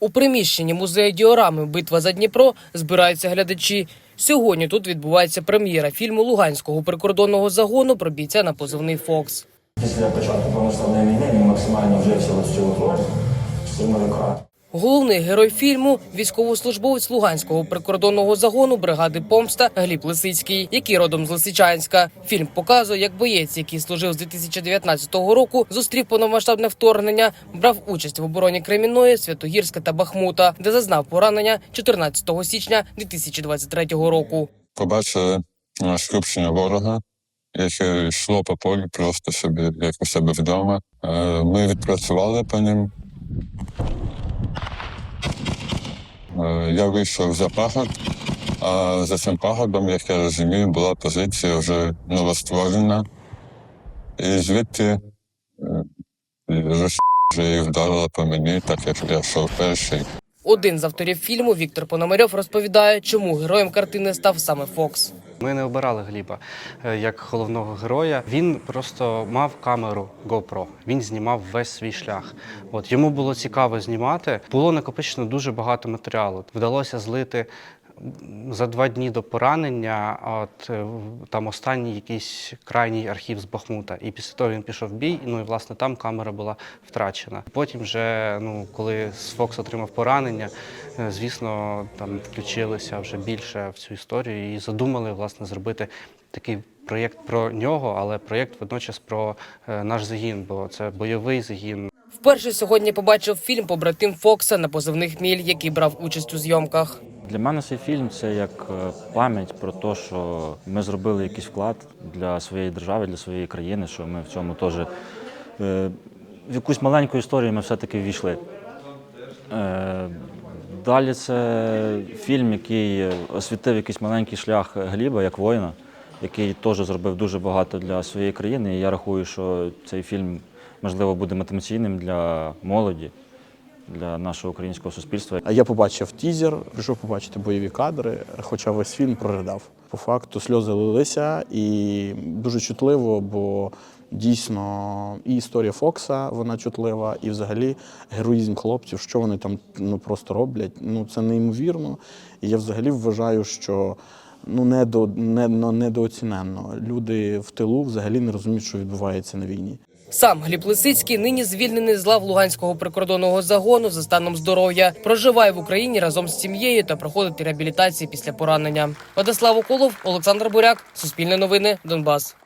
У приміщенні музею діорами Битва за Дніпро збираються глядачі. Сьогодні тут відбувається прем'єра фільму Луганського прикордонного загону про бійця на позивний Фокс. Після початку повноштабної війни він максимально вжився в цю роль штурмовика. Головний герой фільму військовослужбовець Луганського прикордонного загону бригади Помста Гліб Лисицький, який родом з Лисичанська. Фільм показує, як боєць, який служив з 2019 року, зустрів повномасштабне вторгнення, брав участь в обороні Кремінної, Святогірська та Бахмута, де зазнав поранення 14 січня 2023 року. побачили е, скупчення ворога, яке йшло по полі просто собі, як у себе вдома. Е, Ми відпрацювали по ним. Я вийшов за пагод, а за цим пагодом, як я розумію, була позиція вже новостворена. І звідти е, вже і вдарила по мені, так як я йшов перший. Один з авторів фільму Віктор Пономарьов розповідає, чому героєм картини став саме Фокс. Ми не обирали Гліба е, як головного героя. Він просто мав камеру GoPro. Він знімав весь свій шлях. От йому було цікаво знімати. Було накопичено дуже багато матеріалу. Вдалося злити за два дні до поранення. От е, там останній якийсь крайній архів з Бахмута. І після того він пішов в бій. Ну і власне там камера була втрачена. Потім, вже ну коли Фокс отримав поранення, е, звісно, там включилися вже більше в цю історію і задумали власне зробити такий проєкт про нього, але проєкт водночас про е, наш загін, бо це бойовий загін. Вперше сьогодні побачив фільм побратим Фокса на позивних міль, який брав участь у зйомках. Для мене цей фільм це як е, пам'ять про те, що ми зробили якийсь вклад для своєї держави, для своєї країни, що ми в цьому теж е, в якусь маленьку історію ми все-таки ввійшли. Е, Далі це фільм, який освітив якийсь маленький шлях Гліба як воїна, який теж зробив дуже багато для своєї країни. І я рахую, що цей фільм можливо буде мотиваційним для молоді, для нашого українського суспільства. Я побачив тізер, прийшов побачити бойові кадри, хоча весь фільм проридав. По факту сльози лилися і дуже чутливо, бо дійсно і історія Фокса вона чутлива, і взагалі героїзм хлопців, що вони там ну просто роблять. Ну це неймовірно. І я взагалі вважаю, що ну недо, не, ну, недооціненно. Люди в тилу взагалі не розуміють, що відбувається на війні. Сам Гліб Лисицький нині звільнений з лав Луганського прикордонного загону за станом здоров'я. Проживає в Україні разом з сім'єю та проходить реабілітацію після поранення. Владислав Уколов, Олександр Буряк, Суспільне новини, Донбас.